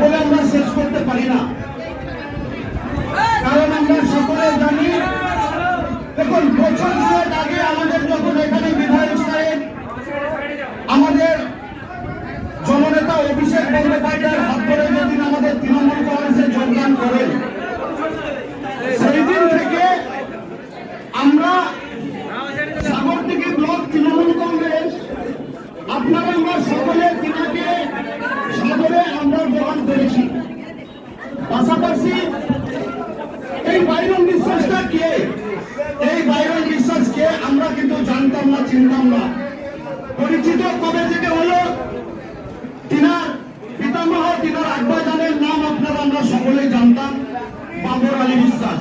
বলে আমরা শেষ করতে পারি না। কারণ আমরা সকলে জানি দেখুন বছর দুয়েক আগে আমাদের যখন এখানে বিধায়ক সাহেব আমাদের জননেতা অভিষেক বন্দ্যোপাধ্যায়ের হাত ধরে যেদিন আমাদের তৃণমূল কংগ্রেসে যোগদান করেন সেই দিন থেকে আমরা সাগরদিঘি ব্লক তৃণমূল কংগ্রেস আপনারা আমরা সকলে তিনাকে সাদরে আমরা গ্রহণ করেছি পাশাপাশি এই বাইরন বিশ্বাসটা কে এই বাইরন বিশ্বাসকে আমরা কিন্তু জানতাম না চিনতাম না পরিচিত কবে থেকে হলো তিনার পিতামহ, তিনার আব্বাজানের নাম আপনারা আমরা সকলেই জানতাম, বাবর আলী বিশ্বাস।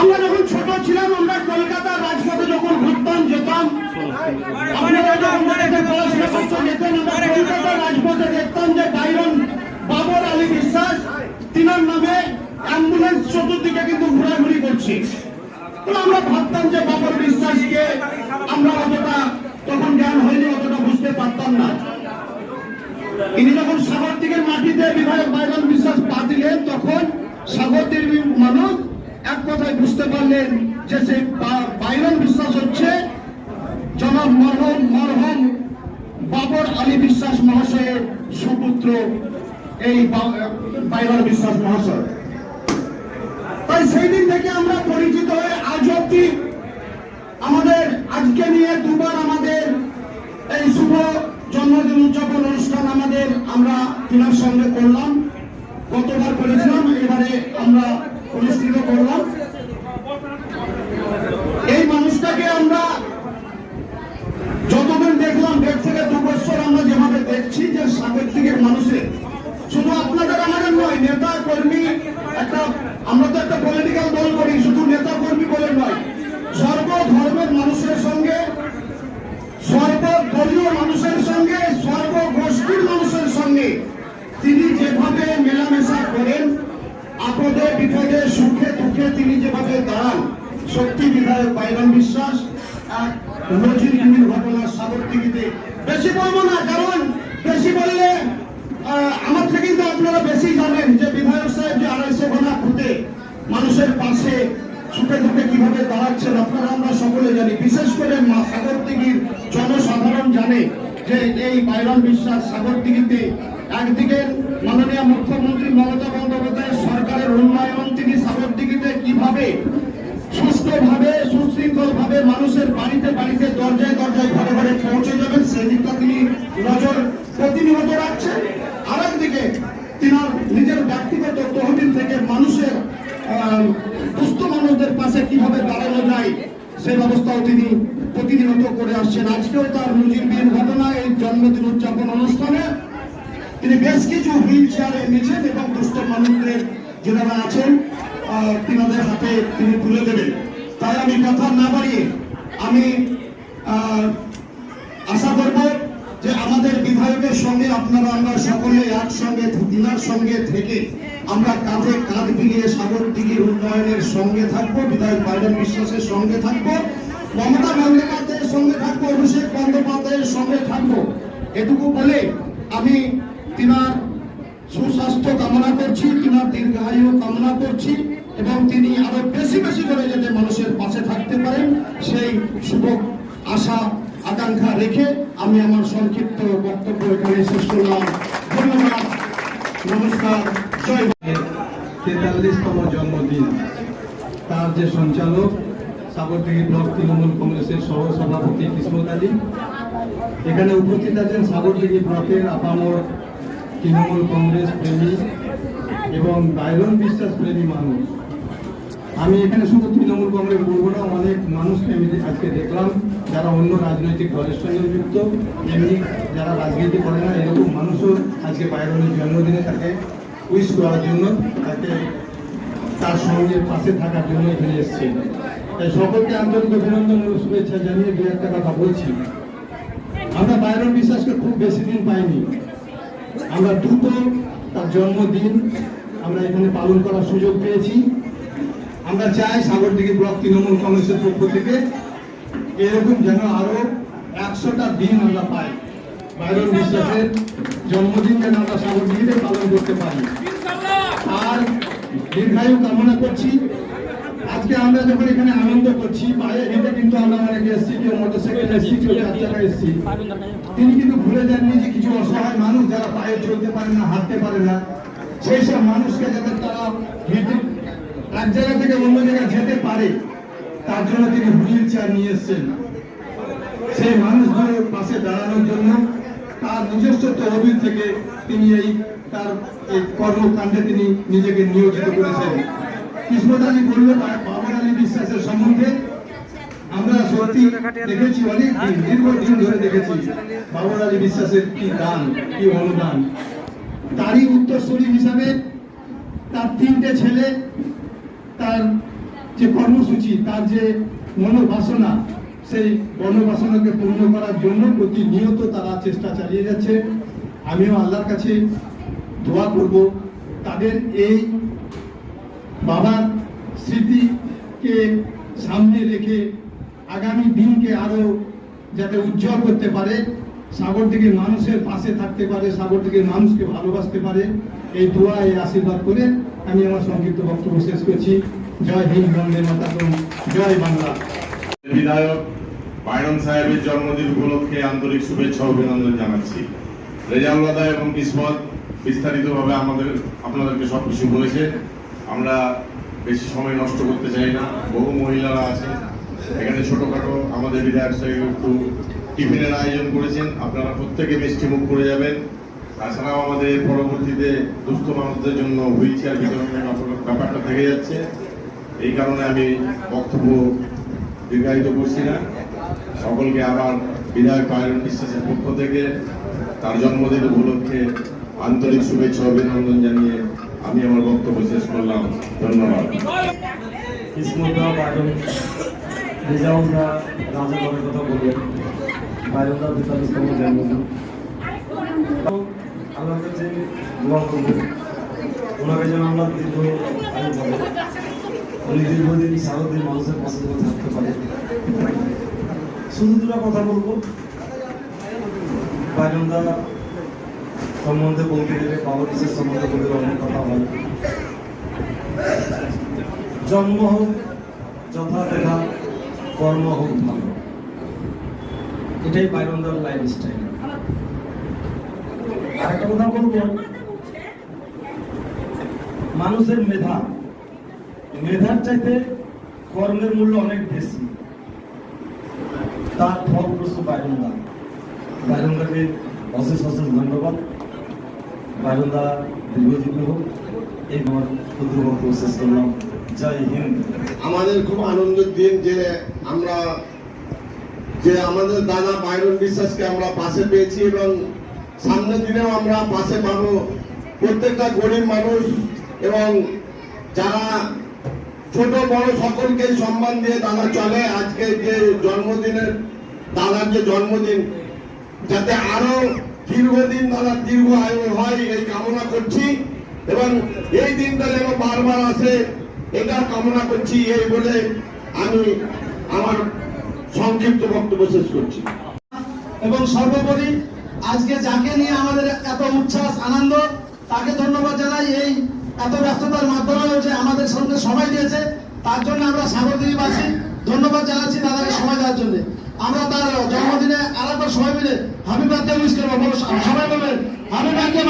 আমরা যখন ছোট ছিলাম, আমরা কলকাতা রাজপথে যখন ঘুরতাম, যেতাম রাজপথে দেখতাম যে বাইরন বাবর আলী বিশ্বাস, তিনার নামে অ্যাম্বুলেন্স চতুর্দিকে কিন্তু ঘোরাঘুরি করছে। আমরা ভাবতাম যে বাবর বিশ্বাসকে আমরা অতটা তখন জ্ঞান হয়নি, অতটা বুঝতে পারতাম না। ইনি যখন সাগর দিকের মাটিতে বিধায়ক বাইরন বিশ্বাস পা দিলেন তখন সাগরদের মানুষ এক কথায় বুঝতে পারলেন যে সে বা- বাইরন বিশ্বাস হচ্ছে জনাব মরহম মরহম বাবর আলী বিশ্বাস মহাশয়ের সুপুত্র এই বা- বাইরন বিশ্বাস মহাশয়। তাই সেই দিন থেকে আমরা পরিচিত হয়ে আজ অব্দি আমাদের আজকে নিয়ে দুবার আমাদের এই শুভ জন্মদিন উদযাপন অনুষ্ঠান আমাদের আমরা তিনার সঙ্গে করলাম গতবার করেছিলাম এবারে আমরা অনুষ্ঠিত করলাম এই মানুষটাকে আমরা যতদিন দেখলাম দেড় থেকে দু বছর আমরা যেভাবে দেখছি যে সাবেক দিকের মানুষের শুধু আপনাদের আমাদের নয় নেতা কর্মী একটা আমরা তো একটা পলিটিক্যাল দল করি শুধু নেতা কর্মী বলে নয় সর্বধর্মের মানুষের সঙ্গে সর্বদলীয় মানুষের সঙ্গে সর্বগোষ্ঠীর মানুষের সঙ্গে তিনি যেভাবে মেলামেশা করেন আপদে বিপদে সুখে দুঃখে তিনি যেভাবে দাঁড়ান সত্যি বিধায়ক বাইরন বিশ্বাস এক নজিরবিহীন ঘটনা সাগরদিঘিতে বেশি বলব না, কারণ বেশি বললে আমার থেকে কিন্তু আপনারা বেশি জানেন যে বিধায়ক সাহেব যে আড়াইশো ঘণ্টা ঘুরতে মানুষের পাশে সুখে দুঃখে কীভাবে দাঁড়াচ্ছেন, আপনারা আমরা সকলে জানি। বিশেষ করে মা সাগরদিঘির জনসাধারণ জানে যে এই বাইরন বিশ্বাস সাগরদিঘিতে একদিকে মাননীয় মুখ্যমন্ত্রী মমতা বন্দ্যোপাধ্যায় সরকারের উন্নয়ন, তিনি সাগরদিঘিতে কীভাবে বাড়িতে বাড়িতে দরজায় দরজায় ঘরে ঘরে পৌঁছে যাবেন। সেদিকটা তিনি নজর প্রতিনিয়ত রাখছেন। আরেকদিকে তিনার নিজের ব্যক্তিগত তহবিল থেকে মানুষের দুস্থ মানুষদের পাশে কীভাবে দাঁড়ানো যায়, সে ব্যবস্থাও তিনি প্রতিনিয়ত করে আসছেন। আজকেও তার নজির নজিরবিহীন ঘটনা, এই জন্মদিন উদযাপন অনুষ্ঠানে তিনি বেশ কিছু হুইল চেয়ার এনেছেন এবং দুস্থ মানুষদের যারা আছেন তিনাদের হাতে তিনি তুলে দেবেন। তাই আমি কথা না বাড়িয়ে আমি আশা করব যে আমাদের বিধায়কের সঙ্গে আপনারা আমরা সকলে একসঙ্গে, দিনার সঙ্গে থেকে আমরা কাঁধে কাঁধ মিলিয়ে সাগর দিঘির উন্নয়নের সঙ্গে থাকব, বিধায়ক বাইডেন বিশ্বাসের সঙ্গে থাকব, মমতা বন্দ্যোপাধ্যায়ের সঙ্গে থাকব, অভিষেক বন্দ্যোপাধ্যায়ের সঙ্গে থাকব। এটুকু বলে আমি তিনার সুস্বাস্থ্য কামনা করছি, তিনার দীর্ঘায়ু কামনা করছি। এবং তিনি আরও বেশি বেশি করে যাতে মানুষের পাশে থাকতে পারেন, সেই শুভ আশা, আকাঙ্ক্ষা রেখে আমি আমার সংক্ষিপ্ত বক্তব্য এখানে শেষ করলাম। ধন্যবাদ। নমস্কার। তেতাল্লিশতম জন্মদিন। তার যে সঞ্চালক, সাগরদিঘি ব্লক তৃণমূল কংগ্রেসের সহ সভাপতি কিসমত আলী। এখানে উপস্থিত আছেন সাগরদিঘি ব্লকের আপামর তৃণমূল কংগ্রেস প্রেমী এবং বাইরন বিশ্বাস প্রেমী মানুষ। আমি এখানে শুধু তৃণমূল কংগ্রেস বলব না, অনেক মানুষকে আমি আজকে দেখলাম, যারা অন্য রাজনৈতিক দলের সঙ্গে যুক্ত, এমনি যারা রাজনীতি করে না, এরকম মানুষও আজকে বাইরনের জন্মদিনে তাকে উইশ করার জন্য, তাকে তার সঙ্গে পাশে থাকার জন্য এখানে এসছে। তাই সকলকে আন্তরিক অভিনন্দন ও শুভেচ্ছা জানিয়ে দু একটা কথা বলছি। আমরা বাইরন বিশ্বাসকে খুব বেশি দিন পাইনি। আমরা দ্রুত তার জন্মদিন আমরা এখানে পালন করার সুযোগ পেয়েছি। আমরা চাই সাগরদিঘি ব্লক তৃণমূল কংগ্রেসের পক্ষ থেকে এরকম যেন আরও একশোটা দিন আমরা পাই। বাইরন বিশ্বাসের জন্মদিন যেন আমরা সাগরদিঘিতে পালন করতে পারি। আর দীর্ঘায়ু কামনা করছি। আজকে আমরা যখন এখানে আনন্দ করছি, পায়ে হেঁটে কিন্তু আমরা অনেকে এসেছি, কেউ মোটরসাইকেল এসেছি, কেউ চার চাকা এসেছি। তিনি কিন্তু ভুলে যাননি যে কিছু অসহায় মানুষ যারা পায়ে চলতে পারে না, হাঁটতে পারে না। সেই সব মানুষকে যাতে তারা হেঁটে এক জায়গা থেকে অন্য জায়গায় যেতে পারে, তার জন্য তিনি হুইল চেয়ার নিয়ে এসেছেন। সেই মানুষগুলোর পাশে দাঁড়ানোর জন্য তার নিজস্ব তহবিল থেকে তিনি এই, তার এই কর্মকাণ্ডে তিনি নিজেকে নিয়োজিত করেছেন। কিসমত আলী বলল বাবর আলী বিশ্বাসের সম্বন্ধে আমরা সত্যি দেখেছি অনেক দিন, দীর্ঘদিন ধরে দেখেছি। বাবর আলী বিশ্বাসের কি দান, কি অনুদান? তারই উত্তরসূরি হিসাবে তার তিনটে ছেলে তার যে কর্মসূচি, তার যে মনোবাসনা, সেই মনোবাসনাকে পূর্ণ করার জন্য প্রতিনিয়ত তারা চেষ্টা চালিয়ে যাচ্ছে। আমিও আল্লাহর কাছে দোয়া করব। তাদের এই বাবার স্মৃতিকে সামনে রেখে আগামী দিনকে আরও যাতে উজ্জ্বল করতে পারে সাগর থেকে মানুষের পাশে থাকতে পারে, সাগর থেকে মানুষকে ভালোবাসতে পারে, এই দোয়া এই আশীর্বাদ করে আমি আমার সংক্ষিপ্ত বক্তব্য শেষ করছি। জয় হিন্দ, বন্দে মাতারম, জয় বাংলা। বিধায়ক বাইরন সাহেবের জন্মদিন উপলক্ষে আন্তরিক শুভেচ্ছা অভিনন্দন জানাচ্ছি। রেজাউল আদা এবং কিসমত বিস্তারিতভাবে আমাদের, আপনাদেরকে সব কিছু বলেছে। আমরা বেশি সময় নষ্ট করতে চাই না। বহু মহিলারা আছেন। এখানে ছোটখাটো আমাদের বিধায়ক সাহেব একটু টিফিনের আয়োজন করেছেন, আপনারা প্রত্যেকে মিষ্টি মুখ করে যাবেন। তাছাড়াও আমাদের পরবর্তীতে দুস্থ মানুষদের জন্য হুইল চেয়ার বিতরণের ব্যাপার- ব্যাপারটা থেকে যাচ্ছে। এই কারণে আমি বক্তব্য দীর্ঘায়িত করছি না। সকলকে আবার বিধায়ক পায়রন বিশ্বাসের পক্ষ থেকে তার জন্মদিন উপলক্ষে আন্তরিক শুভেচ্ছা অভিনন্দন জানিয়ে আমি আমার বক্তব্য শেষ করলাম। ধন্যবাদ। রেজাউলদা রাজাগরের কথা বললেন বাইরনদা তেতাল্লিশতম জন্মদিন আল্লাহর কাছে দোয়া করব। ওনাকে যেন আমরা দীর্ঘ আয়ু পাবো উনি দীর্ঘদিন সারাদিন মানুষের পাশে থাকতে পারে। শুধু দুটা কথা বলব। বাইরনদা সম্বন্ধে বলতে গেলে বাবা কিসের সম্বন্ধে বলতে অনেক কথা হয়। জন্ম হোক যথা দেখা কর্ম হোক ভালো। এটাই বাইরন্দার লাইফ স্টাইল আরেকটা কথা বলব? মানুষের মেধা। মেধার চাইতে কর্মের মূল্য অনেক বেশি। তার ফলপ্রসূ বাইরন্দা বাইরন্দাকে অশেষ অশেষ ধন্যবাদ। বাইরন্দা দীর্ঘজীবী হোক। এই আমার ক্ষুদ্র শেষ করলাম। আমাদের খুব আনন্দের দিন যে আমরা, যে আমাদের দাদা বাইরন বিশ্বাসকে আমরা পাশে পেয়েছি এবং সামনের দিনেও আমরা পাশে পাবো। প্রত্যেকটা গরিব মানুষ এবং যারা ছোট, বড় সকলকে সম্মান দিয়ে দাদা চলে, আজকে যে জন্মদিনের, দাদার যে জন্মদিন, যাতে আরও দীর্ঘদিন দাদা দীর্ঘ আয়ু হয়, এই কামনা করছি এবং এই দিনটা যেন বারবার আসে। এটা কামনা করছি, এই বলে আমি আমার সংক্ষিপ্ত বক্তব্য শেষ করছি। এবং সর্বোপরি আজকে যাকে নিয়ে আমাদের এত উচ্ছ্বাস, আনন্দ, তাকে ধন্যবাদ জানাই এই এত ব্যস্ততার মাধ্যমে যে আমাদের সঙ্গে সময় দিয়েছে, তার জন্য আমরা সাগরদিঘিবাসী ধন্যবাদ জানাচ্ছি দাদাকে সময় দেওয়ার জন্য। আমরা তার জন্মদিনে আরেকবার সবাই মিলে হাবি বার্থডে উইশ করব। সবাই বলবেন হাবি বার্থডে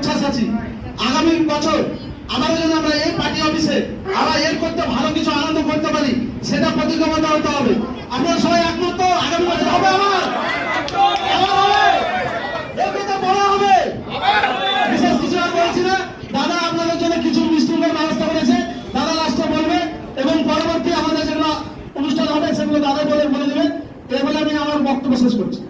উচ্ছ্বাস আছি। আগামী বছর আবার যেন আমরা এই পার্টি অফিসে আবার এর করতে ভালো কিছু আনন্দ করতে পারি, সেটা প্রতিজ্ঞতা হতে হবে। আপনারা সবাই একমত? তো আগামী বছর হবে আমার বিশেষ না। দাদা আপনাদের জন্য কিছু ব্যবস্থা করেছে। দাদা বলবে এবং পরবর্তী আমাদের অনুষ্ঠান হবে, সেগুলো দাদা বলে বলে দেবে। এ বলে আমি আমার বক্তব্য শেষ করছি।